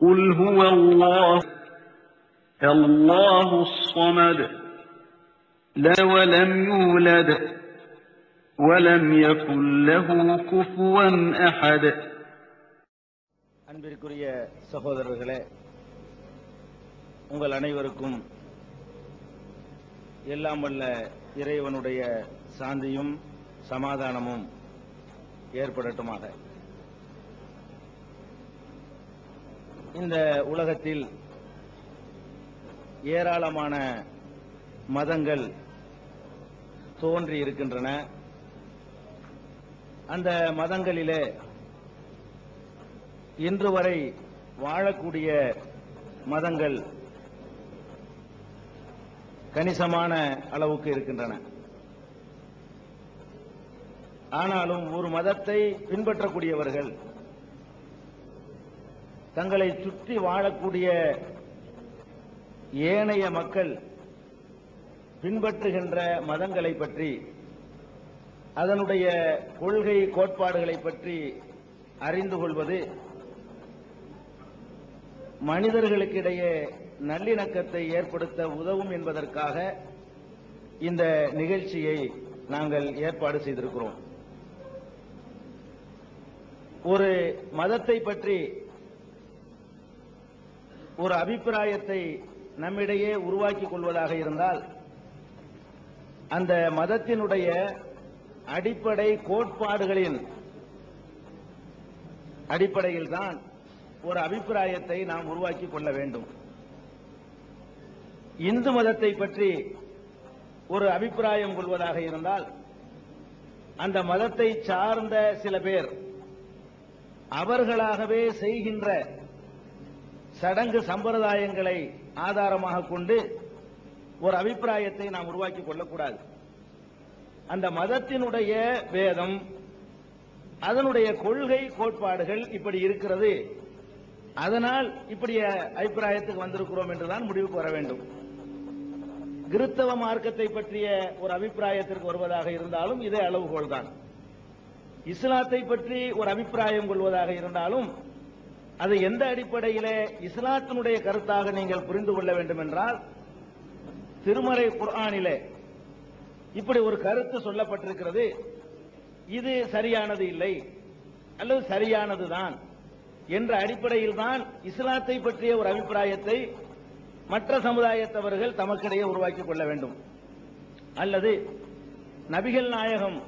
قل هو الله الله الصمد لا ولم يولد ولم يكن له كفوا أحد அன்பிற்குரிய சகோதரர்களே உங்கள் அனைவருக்கும் எல்லாம் வல்ல இறைவனுடைய சாந்தியும் சமாதானமும் ஏற்படட்டுமாக இந்த உலகத்தில் ஏராளமான மதங்கள் தோன்றி இருக்கின்றன அந்த மதங்களிலே இன்று வரை வாழக்கூடிய மதங்கள் கணிசமான அளவுக்கு இருக்கின்றன. ஆனாலும் ஒரு மதத்தை பின்பற்றக்கூடியவர்கள் தங்களை சுற்றி வாழக்கூடிய ஏனைய மக்கள் பின்பற்றுகின்ற மதங்களை பற்றி அதனுடைய கொள்கை கோட்பாடுகளை பற்றி அறிந்து கொள்வது மனிதர்களுக்கிடையே நல்லிணக்கத்தை ஏற்படுத்த உதவும் என்பதற்காக இந்த நிகழ்ச்சியை நாங்கள் ஏற்பாடு செய்திருக்கிறோம். ஒரு மதத்தை பற்றி ஒரு அபிப்பிராயத்தை நம்மிடையே உருவாக்கிக் கொள்வதாக இருந்தால் அந்த மதத்தினுடைய அடிப்படை கோட்பாடுகளின் அடிப்படையில் தான் ஒரு அபிப்பிராயத்தை நாம் உருவாக்கிக் கொள்ள வேண்டும். இந்து மதத்தை பற்றி ஒரு அபிப்பிராயம் கொள்வதாக இருந்தால் அந்த மதத்தை சார்ந்த சில பேர் அவர்களாகவே செய்கின்ற சடங்கு சம்பிரதாயங்களை ஆதாரமாக கொண்டு ஒரு அபிப்பிராயத்தை நாம் உருவாக்கிக் கொள்ளக்கூடாது. அந்த மதத்தினுடைய வேதம் அதனுடைய கொள்கை கோட்பாடுகள் இப்படி இருக்கிறது. அதனால் இப்படி அபிப்பிராயத்துக்கு வந்திருக்கிறோம் என்றுதான் முடிவுக்கு வர வேண்டும். கிறிஸ்தவ மார்க்கத்தை பற்றிய ஒரு அபிப்பிராயத்திற்கு வருவதாக இருந்தாலும் இதே அளவுகோல்தான். இஸ்லாத்தை பற்றி ஒரு அபிப்பிராயம் கொள்வதாக இருந்தாலும் அது எந்த அடிப்படையிலே இஸ்லாத்தினுடைய கருத்தாக நீங்கள் புரிந்து கொள்ள வேண்டும் என்றால் திருமறை குர்ஆனிலே இப்படி ஒரு கருத்து சொல்லப்பட்டிருக்கிறது. இது சரியானது இல்லை அல்லது சரியானதுதான் என்ற அடிப்படையில் தான் இஸ்லாத்தை பற்றிய ஒரு அபிப்பிராயத்தை மற்ற சமுதாயத்தவர்கள் தமக்கிடையே உருவாக்கிக் கொள்ள வேண்டும். அல்லது நபிகள் நாயகம்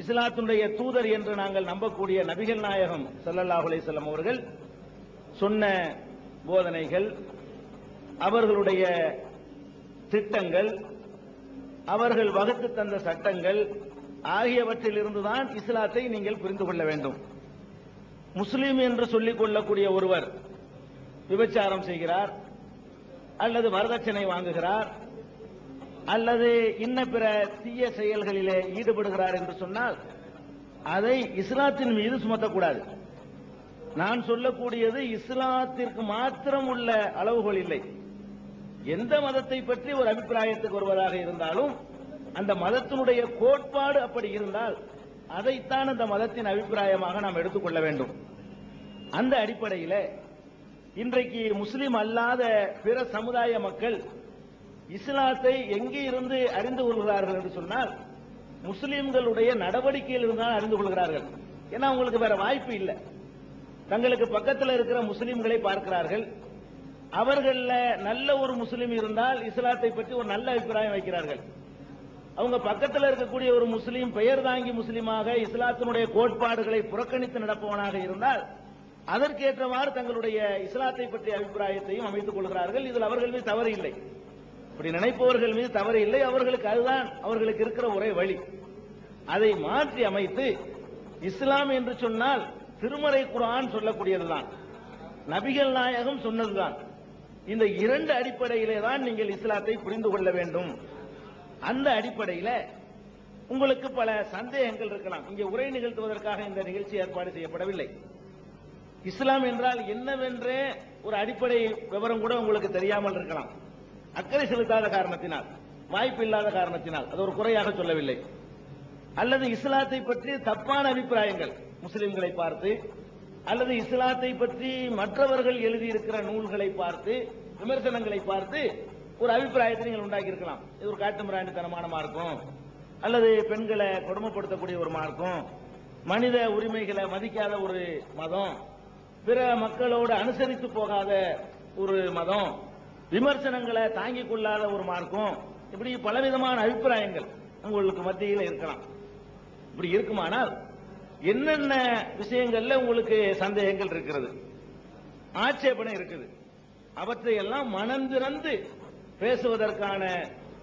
இஸ்லாத்தினுடைய தூதர் என்று நாங்கள் நம்பக்கூடிய நபிகள் நாயகம் ஸல்லல்லாஹு அலைஹி அவர்கள் சொன்ன போதனைகள் அவர்களுடைய திட்டங்கள் அவர்கள் வகுத்து தந்த சட்டங்கள் ஆகியவற்றிலிருந்துதான் இஸ்லாத்தை நீங்கள் புரிந்து கொள்ள வேண்டும். முஸ்லீம் என்று சொல்லிக் கொள்ளக்கூடிய ஒருவர் விபச்சாரம் செய்கிறார் அல்லது வரதட்சணை வாங்குகிறார். அல்லது இன்ன பிற தீய செயல்களிலே ஈடுபடுகிறார் என்று சொன்னால் அதை இஸ்லாத்தின் மீது சுமத்தக்கூடாது. நான் சொல்லக்கூடியது இஸ்லாத்திற்கு மாத்திரம் உள்ள அளவுகோல் இல்லை. எந்த மதத்தை பற்றி ஒரு அபிப்பிராயத்துக்கு வருவதாக இருந்தாலும் அந்த மதத்தினுடைய கோட்பாடு அப்படி இருந்தால் அதைத்தான் அந்த மதத்தின் அபிப்பிராயமாக நாம் எடுத்துக்கொள்ள வேண்டும். அந்த அடிப்படையில் இன்றைக்கு முஸ்லிம் அல்லாத பிற சமுதாய மக்கள் இஸ்லாத்தை எங்கே இருந்து அறிந்து கொள்கிறார்கள் என்று சொன்னால் முஸ்லிம்களுடைய நடவடிக்கையில் இருந்தால் அறிந்து கொள்கிறார்கள். ஏன்னா அவங்களுக்கு வேற வாய்ப்பு இல்லை. தங்களுக்கு பக்கத்தில் இருக்கிற முஸ்லிம்களை பார்க்கிறார்கள். அவர்கள நல்ல ஒரு முஸ்லீம் இருந்தால் இஸ்லாத்தை பற்றி ஒரு நல்ல அபிப்பிராயம் வைக்கிறார்கள். அவங்க பக்கத்தில் இருக்கக்கூடிய ஒரு முஸ்லீம் பெயர் தாங்கி முஸ்லீமாக இஸ்லாத்தினுடைய கோட்பாடுகளை புறக்கணித்து நடப்பவனாக இருந்தால் அதற்கேற்றவாறு தங்களுடைய இஸ்லாத்தை பற்றிய அபிப்பிராயத்தையும் அமைத்துக் கொள்கிறார்கள். இதில் அவர்களுமே தவறு இல்லை. இப்படி நினைப்பவர்கள் மீது தவறு இல்லை. அவர்களுக்கு அதுதான் அவர்களுக்கு இருக்கிற ஒரே வழி. அதை மாற்றி அமைத்து இஸ்லாம் என்று சொன்னால் திருமறை குரான் சொல்லக்கூடியதுதான். நபிகள் நாயகம் சொன்னதுதான். இந்த இரண்டு அடிப்படையிலே தான் நீங்கள் இஸ்லாத்தை புரிந்து கொள்ள வேண்டும். அந்த அடிப்படையில உங்களுக்கு பல சந்தேகங்கள் இருக்கலாம். இங்கே உரை நிகழ்த்துவதற்காக இந்த நிகழ்ச்சி ஏற்பாடு செய்யப்படவில்லை. இஸ்லாம் என்றால் என்னவென்றே ஒரு அடிப்படை விவரம் கூட உங்களுக்கு தெரியாமல் இருக்கலாம். அக்கறை செலுத்தாத காரணத்தினால் வாய்ப்பு இல்லாத காரணத்தினால் அது ஒரு குறையாக சொல்லவில்லை. அல்லது இஸ்லாத்தை பற்றி தப்பான அபிப்பிராயங்கள் முஸ்லிம்களை பார்த்து அல்லது இஸ்லாத்தை பற்றி மற்றவர்கள் எழுதியிருக்கிற நூல்களை பார்த்து விமர்சனங்களை பார்த்து ஒரு அபிப்பிராயத்தை நீங்கள் உண்டாக்கி இருக்கலாம் இது ஒரு காட்டுமிராண்டித்தனமான மார்க்கம். அல்லது பெண்களை கொடுமைப்படுத்தக்கூடிய ஒரு மார்க்கம். மனித உரிமைகளை மதிக்காத ஒரு மதம். பிற மக்களோடு அனுசரித்து போகாத ஒரு மதம். விமர்சனங்களை தாங்கிக் கொள்ளாத ஒரு மார்க்கம். இப்படி பலவிதமான அபிப்பிராயங்கள் உங்களுக்கு மத்தியில் இருக்கலாம். இப்படி இருக்குமானால் என்னென்ன விஷயங்கள்ல உங்களுக்கு சந்தேகங்கள் இருக்கிறது? ஆட்சேபனை இருக்குது. அவற்றை எல்லாம் மனம் திறந்து பேசுவதற்கான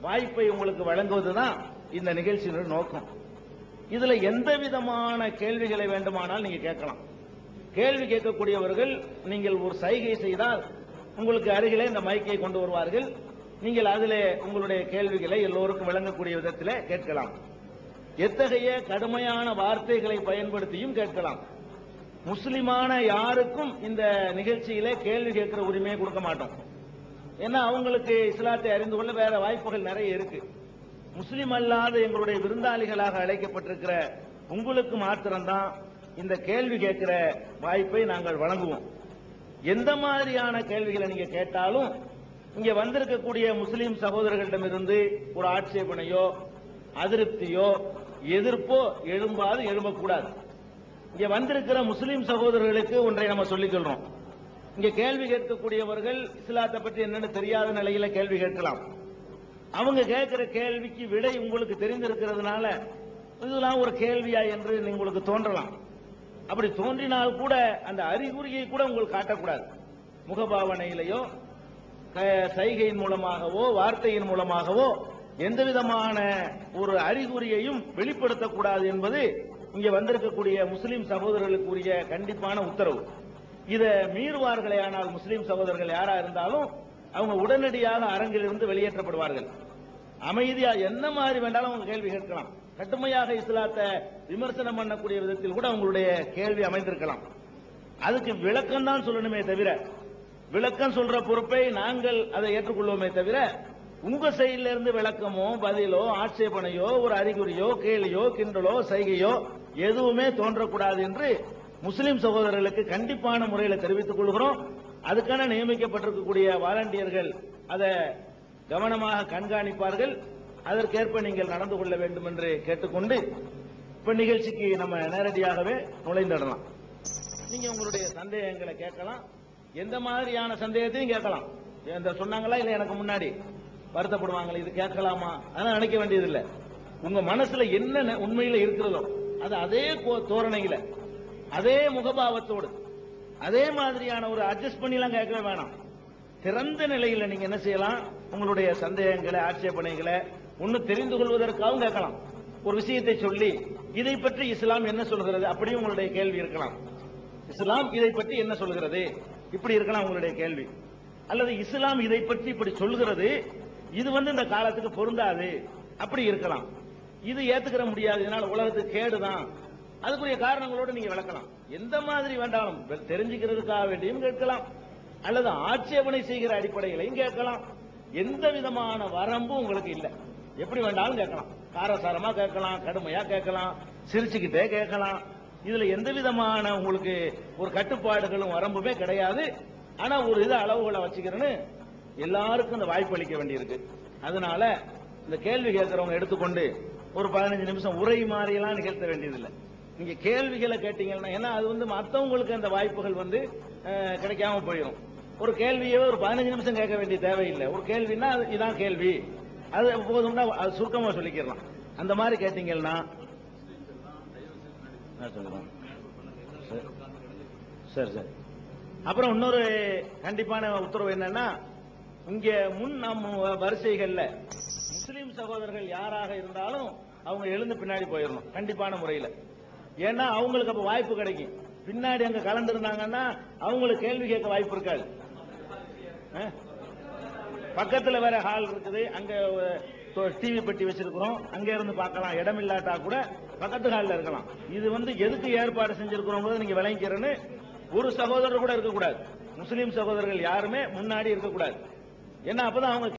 வாய்ப்பை உங்களுக்கு வழங்குவதுதான் இந்த நிகழ்ச்சியினுடைய நோக்கம். இதுல எந்த விதமான கேள்விகளை வேண்டுமானால் நீங்க கேட்கலாம். கேள்வி கேட்கக்கூடியவர்கள் நீங்கள் ஒரு சைகை செய்தால் உங்களுக்கு அருகிலே இந்த மைக்கை கொண்டு வருவார்கள். நீங்கள் அதிலே உங்களுடைய கேள்விகளை எல்லோருக்கும் விளங்கக்கூடிய விதத்தில் கேட்கலாம். எத்தகைய கடுமையான வார்த்தைகளை பயன்படுத்தியும் கேட்கலாம். முஸ்லிமான யாருக்கும் இந்த நிகழ்ச்சியிலே கேள்வி கேட்கிற உரிமையை கொடுக்க மாட்டோம். ஏன்னா அவங்களுக்கு இஸ்லாத்தை அறிந்து கொள்ள வேற வாய்ப்புகள் நிறைய இருக்கு. முஸ்லிம் அல்லாத எங்களுடைய விருந்தாளிகளாக அழைக்கப்பட்டிருக்கிற உங்களுக்கு மாத்திரம்தான் இந்த கேள்வி கேட்கிற வாய்ப்பை நாங்கள் வழங்குவோம். எந்த மாதிரியான கேள்விகளை நீங்க கேட்டாலும் இங்க வந்திருக்கக்கூடிய முஸ்லீம் சகோதரர்களிடமிருந்து ஒரு ஆட்சேபனையோ அதிருப்தியோ எதிர்ப்போ எழும்பாது எழும்பக்கூடாது. இங்க வந்திருக்கிற முஸ்லீம் சகோதரர்களுக்கு ஒன்றை நம்ம சொல்லிக் சொல்றோம் இங்க கேள்வி கேட்கக்கூடியவர்கள் இஸ்லாத்தை பற்றி என்னன்னு தெரியாத நிலையில கேள்வி கேட்கலாம். அவங்க கேட்கிற கேள்விக்கு விடை உங்களுக்கு தெரிந்திருக்கிறதுனால இதெல்லாம் ஒரு கேள்வியா என்று உங்களுக்கு தோன்றலாம். அப்படி தோன்றினால் கூட அந்த அறிகுறியை கூட உங்களுக்கு காட்டக்கூடாது. முகபாவனையிலேயோ சைகையின் மூலமாகவோ வார்த்தையின் மூலமாகவோ எந்த விதமான ஒரு அறிகுறியையும் வெளிப்படுத்தக்கூடாது என்பது இங்க வந்திருக்கக்கூடிய முஸ்லிம் சகோதரர்களுக்குரிய கண்டிப்பான உத்தரவு. இதை மீறுவார்களே ஆனால் முஸ்லிம் சகோதரர்கள் யாரா இருந்தாலும் அவங்க உடனடியாக அரங்கிலிருந்து வெளியேற்றப்படுவார்கள். அமைதியா என்ன மாதிரி வேண்டாலும் அவங்க கேள்வி கேட்கலாம். கடுமையாக இஸ்லாத்தை விமர்சனம் பண்ணக்கூடிய விதத்தில் கூட அவங்களுடைய கேள்வி அமைந்திருக்கலாம். அதுக்கு விளக்கம் தான் சொல்லணுமே தவிர விளக்கம் சொல்ற பொறுப்பை நாங்கள் அதை ஏற்றுக்கொள்வோமே தவிர உங்க சைடுல இருந்து விளக்கமோ பதிலோ ஆட்சேபனையோ ஒரு அறிகுறியோ கேலியோ கிண்டலோ சைகையோ எதுவுமே தோன்றக்கூடாது என்று முஸ்லிம் சகோதரர்களுக்கு கண்டிப்பான முறையில் தெரிவித்துக் கொள்கிறோம். அதுக்கான நியமிக்கப்பட்டிருக்கக்கூடிய வாலண்டியர்கள் அதை கவனமாக கண்காணிப்பார்கள். அதற்கேற்ப நீங்கள் நடந்து கொள்ள வேண்டும் என்று கேட்டுக்கொண்டு இப்ப நிகழ்ச்சிக்கு நம்ம நேரடியாகவே நுழைந்துடலாம். நீங்க உங்களுடைய சந்தேகங்களை கேட்கலாம். எந்த மாதிரியான சந்தேகத்தையும் கேட்கலாம். இந்த சொன்னாங்களா இல்ல எனக்கு முன்னாடி? வருத்தப்படுவாங்களே? இது கேட்கலாமா? அதெல்லாம் நினைக்க வேண்டியதில்லை. உங்க மனசுல என்ன உண்மையில இருக்கிறதோ அது அதே கோ- தோரணையில அதே முகபாவத்தோடு அதே மாதிரியான ஒரு அட்ஜஸ்ட் பண்ணிலாம் கேட்கவே வேணாம். திறந்த நிலையில நீங்க என்ன செய்யலாம்? உங்களுடைய சந்தேகங்களை ஆட்சேபனைகளை ஒன்னு தெரிந்து கொள்வதற்காகவும் கேட்கலாம். ஒரு விஷயத்தை சொல்லி இதை பற்றி இஸ்லாம் என்ன சொல்கிறது? அப்படியும் உங்களுடைய கேள்வி இருக்கலாம். இஸ்லாம் இதை பற்றி என்ன சொல்கிறது? இப்படி இருக்கலாம் உங்களுடைய கேள்வி. அல்லது இஸ்லாம் இதை பற்றி இப்படி சொல்கிறது? இது வந்து இந்த காலத்துக்கு பொருந்தாது. அப்படி இருக்கலாம். இது ஏத்துக்கிற முடியாது. இதனால உலகத்துக்கு கேடுதான். அதுக்குரிய காரணங்களோடு நீங்க விளக்கலாம். எந்த மாதிரி வேண்டாலும் தெரிஞ்சுக்கிறதுக்காக வேண்டியும் கேட்கலாம். அல்லது ஆட்சேபனை செய்கிற அடிப்படையிலையும் கேட்கலாம். எந்த விதமான வரம்பும் உங்களுக்கு இல்லை. எப்படி வேண்டாலும் கேட்கலாம். காரசாரமா கேட்கலாம் கடுமையா கேட்கலாம் சிரிச்சுக்கிட்டே கேட்கலாம். இதுல எந்த விதமான உங்களுக்கு ஒரு கட்டுப்பாடுகளும் வரம்புமே கிடையாது. ஆனா ஒரு இது அளவுகளை வச்சுக்கிறேன்னு எல்லாருக்கும் இந்த வாய்ப்பு அளிக்க வேண்டியிருக்கு. அதனால இந்த கேள்வி கேட்கறவங்க எடுத்துக்கொண்டு ஒரு பதினஞ்சு நிமிஷம் உரை மாறியெல்லாம் நிகழ்த்த வேண்டியதில்லை. நீங்க கேள்விகளை கேட்டீங்கன்னா ஏன்னா அது வந்து மற்றவங்களுக்கு அந்த வாய்ப்புகள் வந்து கிடைக்காம போயிடும் ஒரு கேள்வியே ஒரு பதினஞ்சு நிமிஷம் கேட்க வேண்டிய தேவையில்லை. ஒரு கேள்வின்னா அது இதான் கேள்வி. அது போதும்னா அது சுருக்கமா சொல்லிக்கிறலாம் அந்த மாதிரி கேட்டீங்கன்னா சொல்லுங்க. சரி. சரி சரி அப்புறம் இன்னொரு கண்டிப்பான உத்தரவு என்னன்னா இங்க முன் நம் வரிசைகள்ல முஸ்லீம் சகோதரர்கள் யாராக இருந்தாலும் அவங்க எழுந்து பின்னாடி போயிடணும் கண்டிப்பான முறையில் ஏன்னா அவங்களுக்கு அப்ப வாய்ப்பு கிடைக்கும் பின்னாடி அங்க கலந்துருந்தாங்கன்னா அவங்களுக்கு கேள்வி கேட்க வாய்ப்பு இருக்காது ஆ? பக்கத்துல வேற ஹால் இருக்குது. அங்க டிவி பெட்டி வச்சிருக்கிறோம். அங்க இருந்து பார்க்கலாம். இடம் இல்லாட்டா கூட பக்கத்து ஹாலில் இருக்கலாம். இது வந்து எதுக்கு ஏற்பாடு செஞ்சிருக்கிறோம் நீங்க விளங்கிக்கிறேன்னு ஒரு சகோதரர் கூட இருக்கக்கூடாது. முஸ்லீம் சகோதரர்கள் யாருமே முன்னாடி இருக்கக்கூடாது. ஏன்னா அப்பதான் அவங்க